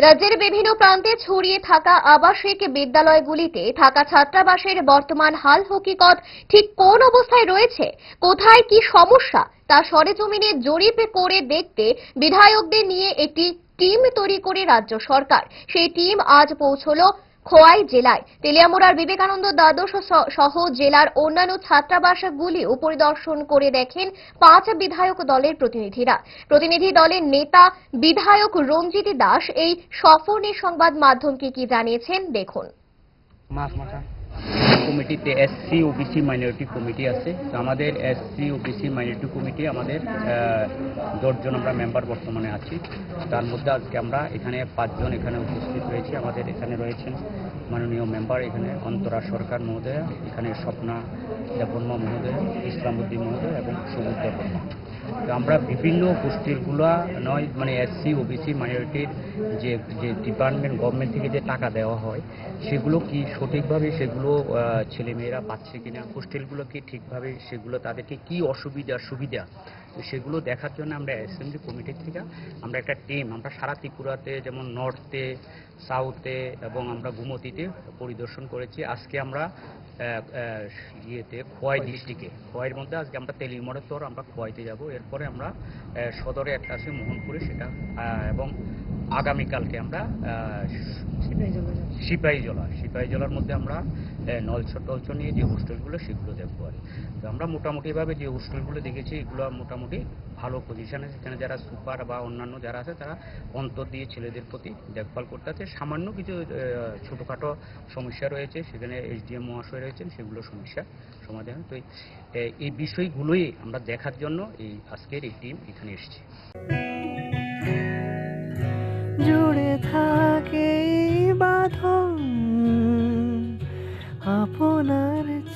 রাজ্যের বিভিন্ন প্রান্তে ছড়িয়ে থাকা আবাসিক বিদ্যালয়গুলিতে থাকা ছাত্রাবাসের বর্তমান হাল হকিকত ঠিক কোন অবস্থায় রয়েছে? কোথায় কি সমস্যা? তা সরেজমিনে জরিপ করে দেখতে বিধায়কদের নিয়ে একটি টিম তৈরি করে রাজ্য সরকার। সেই টিম আজ পৌঁছলো খোয়াই জেলায় তেলিয়ামুড়ার বিবেকানন্দ দ্বাদশ সহ জেলার অন্যান্য ছাত্রাবাসগুলিও পরিদর্শন করে দেখেন পাঁচ বিধায়ক দলের প্রতিনিধিরা। প্রতিনিধি দলের নেতা বিধায়ক রঞ্জিত দাস এই সফর নিয়ে সংবাদ মাধ্যমকে কি জানিয়েছেন দেখুন। কমিটিতে এসসি ওবিসি মাইনরিটি কমিটি আছে। তো আমাদের এসসি ওবিসি মাইনরিটি কমিটি আমাদের দশজন আমরা মেম্বার বর্তমানে আছি। তার মধ্যে আজকে আমরা এখানে পাঁচজন এখানে উপস্থিত রয়েছি। আমাদের এখানে রয়েছেন মাননীয় মেম্বার এখানে অন্তরা সরকার মহোদয়া, এখানে স্বপ্না দেববর্মা মহোদয় ইসলামউদ্দিন মহোদয় এবং সমুদ্র বর্মা। তো আমরা বিভিন্ন গোষ্ঠীরগুলো নয় মানে এসসি ওবিসি মাইনরিটির যে যে ডিপার্টমেন্ট গভর্নমেন্ট থেকে যে টাকা দেওয়া হয়, সেগুলো কি সঠিকভাবে সেগুলো ছেলেমেয়েরা পাচ্ছে কিনা হোস্টেলগুলো কি ঠিকভাবে সেগুলো তাদেরকে কি অসুবিধা, সুবিধা সেগুলো দেখার জন্য আমরা অ্যাসেম্বলি কমিটির থেকে আমরা একটা টিম আমরা সারা ত্রিপুরাতে যেমন নর্থে সাউথে এবং আমরা গুমতিতে পরিদর্শন করেছি। আজকে আমরা ইয়েতে, খোয়াই ডিস্ট্রিক্টে। খোয়াইয়ের মধ্যে আজকে আমরা তেলিমোড়ের তোর আমরা খোয়াইতে যাব। এরপরে আমরা সদরে একটা আছে মোহনপুরে, সেটা এবং আগামীকালকে আমরা সিপাহী জলা সিপাহী জলার মধ্যে আমরা আহ, নলছর টলছর নিয়ে যে হোস্টেলগুলো সেগুলো দেখব আর। তো আমরা মোটামুটিভাবে যে হোস্টেলগুলো দেখেছি এগুলো মোটামুটি ভালো পজিশনে সেখানে যারা সুপার বা অন্যান্য যারা আছে তারা অন্তর দিয়ে ছেলেদের প্রতি দেখভাল করতে আছে। সামান্য কিছু ছোটোখাটো সমস্যা রয়েছে। সেখানে এসডিএম মহাশয় রয়েছেন সেগুলো সমস্যা সমাধান। তো এই বিষয়গুলোই আমরা দেখার জন্য এই আজকের এই টিম এখানে এসেছি।